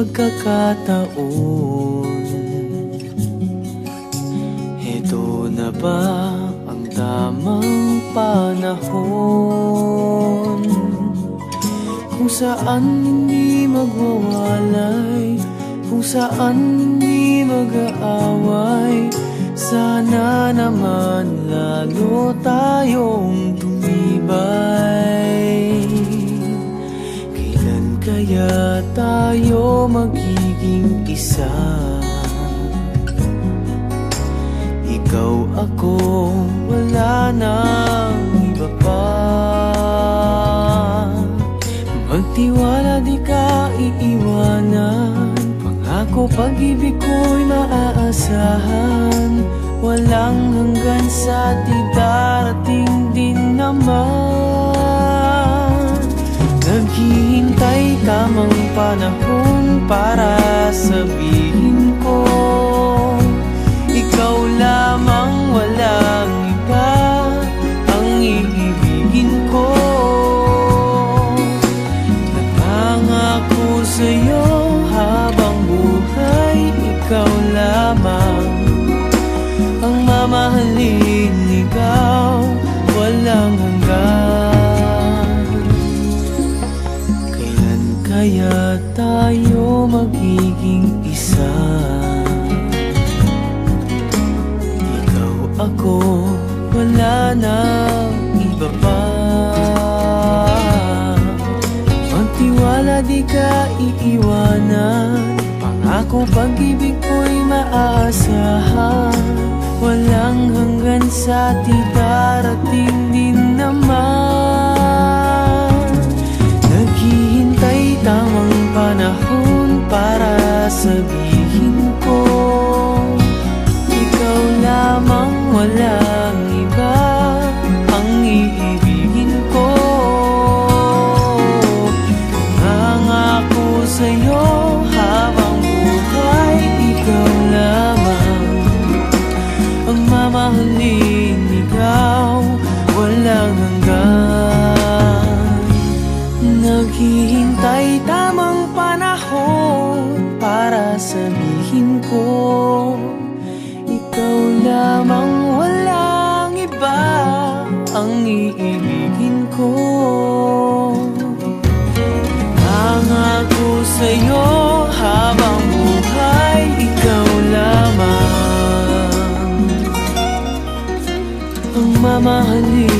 pagkakataon? Ito na ba ang tamang panahon? Kung saan hindi magwawalay Kung saan hindi mag-aaway Sana naman lalo tayong kaya tayo magiging isa? Ikaw ako, wala nang iba pa. Magtiwala di ka iiwanan. Pangako pag-ibig ko'y maaasahan. Walang hanggan sa darating din naman tamang panahon para sabihin kaya tayo magiging isa? Ikaw ako, wala nang iba pa. Magtiwala di ka iiwanan. Pangako pag-ibig ko'y maaasahan? Walang hanggan sa di para sabihin ko Ikaw lamang walang iba ang iibigin ko. Nangako sa'yo habang buhay ikaw lamang Ang mamahalin ikaw walang hanggan. Naghihintay para sabihin ko Ikaw lamang walang iba ang iibigin ko. Nangako sa'yo habang buhay ikaw lamang Ang mamahalin